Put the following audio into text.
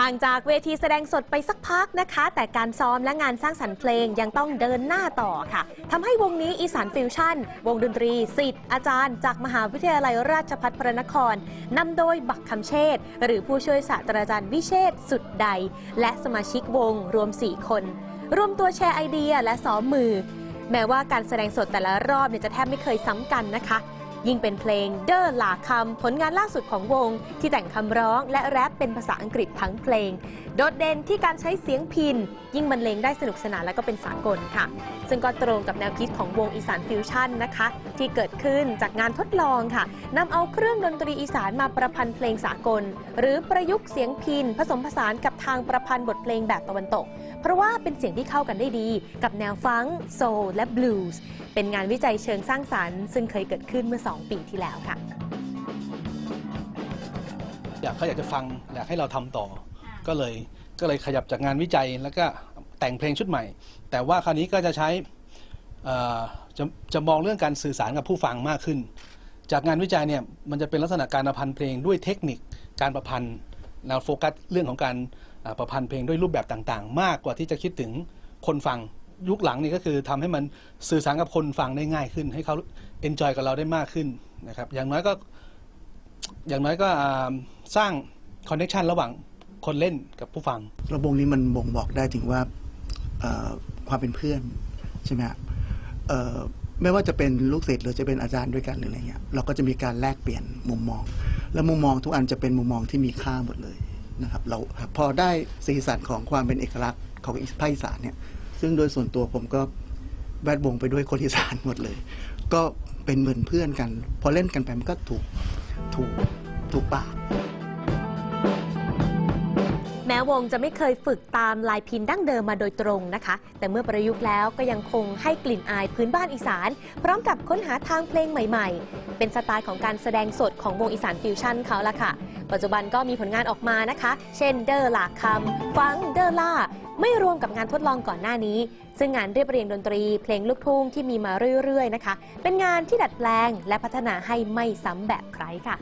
ห่างจากเวทีแสดงสดไปสักพักนะคะ แต่การซ้อมและงานสร้างสรรค์เพลงยังต้องเดินหน้าต่อค่ะทำให้วงนี้อีสานฟิวชั่น วงดนตรีสิทธิ์อาจารย์ จากมหาวิทยาลัยราชภัฏพระนครนำโดยบักคำเชษฐ์หรือผู้ช่วยศาสตราจารย์วิเชษสุดใด และสมาชิกวงรวม 4 คน รวมตัวแชร์ไอเดียและซ้อมมือ แม้ว่าการแสดงสดแต่ละรอบเนี่ยจะแทบไม่เคยซ้ำกันนะคะ ยิ่งเป็นเพลงเดอร์หลาคำผลงานล่าสุดของวง ที่แต่งคำร้องและแรปเป็นภาษาอังกฤษทั้งเพลง โดดเด่นที่การใช้เสียงพิน ยิ่งบรรเลงได้สนุกสนานและก็เป็นสากลค่ะ ซึ่งก็ตรงกับแนวคิดของวงอีสานฟิวชั่นนะคะ ที่เกิดขึ้นจากงานทดลองค่ะนำเอาเครื่องดนตรีอีสานมาประพันธ์เพลงสากล หรือประยุกต์เสียงพิน ผสมผสานกับทางประพันธ์บทเพลงแบบตะวันตก เพราะว่าเป็นเสียงที่เข้ากันได้ดี กับแนวฟังโซลและบลูส์เป็นงานวิจัยเชิงสร้างสรรค์ซึ่งเคยเกิดขึ้นเมื่อ2 ปีที่แล้วค่ะ อยากเขาอยากจะฟังอยากให้เราทำต่อ ก็เลยก็เลยขยับจากงานวิจัยแล้วก็แต่งเพลงชุดใหม่ แต่ว่าคราวนี้ก็จะใช้เอ่อจะจะมองเรื่องการสื่อสารกับผู้ฟังมากขึ้น จากงานวิจัยเนี่ยมันจะเป็นลักษณะการประพันธ์เพลงด้วยเทคนิคการประพันธ์แนวโฟกัสเรื่องของการอ่าประพันธ์เพลงด้วยรูปแบบต่างๆ มากกว่าที่จะคิดถึงคนฟัง ยุคหลังนี่ก็คือทำให้มันสื่อสารกับคนฟังได้ง่ายขึ้น ให้เขาเอนจอยกับเราได้มากขึ้นนะครับ อย่างน้อยก็อย่างน้อยก็สร้างคอนเน t ชันระหว่างคนเล่นกับผู้ฟังระวงนี้มันบ่งบอกได้ถึงว่าความเป็นเพื่อนใช่ไหมครับไม่ว่าจะเป็นลูกศิษย์หรือจะเป็นอาจารย์ด้วยกันหรืออะไรเงี้ยเราก็จะมีการแลกเปลี่ยนมุมมอง และมุมมองทุกอันจะเป็นมุมมองที่มีค่าหมดเลยนะครับ เราพอได้สีสันของความเป็นเอกลักษณ์ของภาคอีสานเนี่ย ซึ่งโดยส่วนตัวผมก็แวดวงไปด้วยคนอีสานหมดเลย ก็เป็นเหมือนเพื่อนกัน พอเล่นกันไปมันก็ถูกถูกถูกปากแม้วงจะไม่เคยฝึกตามลายพินดั้งเดิมมาโดยตรงนะคะ แต่เมื่อประยุกต์แล้วก็ยังคงให้กลิ่นอายพื้นบ้านอีสาน พร้อมกับค้นหาทางเพลงใหม่ๆ เป็นสไตล์ของการแสดงสดของวงอีสานฟิวชั่นเขาละค่ะ ปัจจุบันก็มีผลงานออกมานะคะ เช่นเดอร์หลากคำฟังเดอร์ล่า ไม่รวมกับงานทดลองก่อนหน้านี้ ซึ่งงานเรียบเรียงดนตรี เพลงลูกทุ่งที่มีมาเรื่อยๆนะคะ เป็นงานที่ดัดแปลงและพัฒนาให้ไม่ซ้ำแบบใครค่ะ